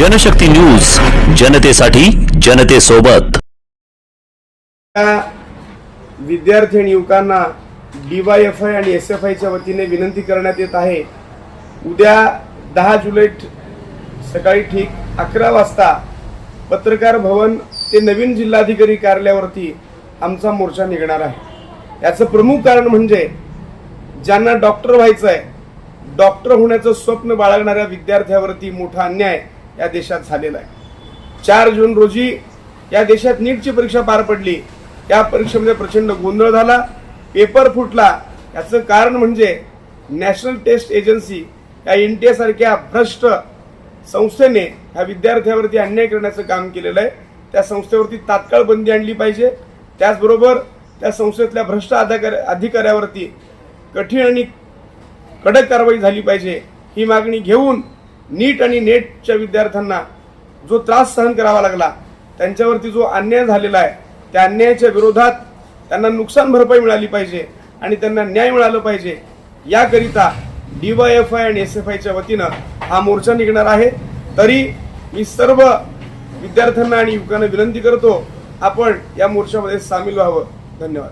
Janshakti news जनतेसाठी जनतेसोबत. विद्यार्थी आणि युवकांना डीवायएफ आय आणि एस एफ आयच्या वतीने विनंती करण्यात येत आहे. उद्या दहा जुलै सकाळी ठीक अकरा वाजता पत्रकार भवन ते नवीन जिल्हाधिकारी कार्यालयावरती आमचा मोर्चा निघणार आहे. याचं प्रमुख कारण म्हणजे ज्यांना डॉक्टर व्हायचं आहे डॉक्टर होण्याचं स्वप्न बाळगणाऱ्या विद्यार्थ्यावरती मोठा अन्याय या देशात झालेला आहे. चार जून रोजी या देशात नीटची परीक्षा पार पडली. या परीक्षेमध्ये प्रचंड गोंधळ झाला. पेपर फुटला. याचं कारण म्हणजे नॅशनल टेस्ट एजन्सी या एन टी सारख्या भ्रष्ट संस्थेने ह्या विद्यार्थ्यावरती अन्याय करण्याचं काम केलेलं आहे. त्या संस्थेवरती तात्काळ बंदी आणली पाहिजे. त्याचबरोबर त्या संस्थेतल्या भ्रष्ट अधिकार अधिकाऱ्यावरती कठीण आणि कडक कारवाई झाली पाहिजे. ही मागणी घेऊन नीट आणि नेटच्या विद्यार्थ्यांना जो त्रास सहन करावा लागला त्यांच्यावरती जो अन्याय झालेला आहे त्या अन्यायाच्या विरोधात त्यांना नुकसान भरपाई मिळाली पाहिजे आणि त्यांना न्याय मिळालं पाहिजे. याकरिता डीवायएफ आय आणि एस एफ आयच्या वतीनं हा मोर्चा निघणार आहे. तरी मी सर्व विद्यार्थ्यांना आणि युवकांना विनंती करतो आपण या मोर्चामध्ये सामील व्हावं. धन्यवाद.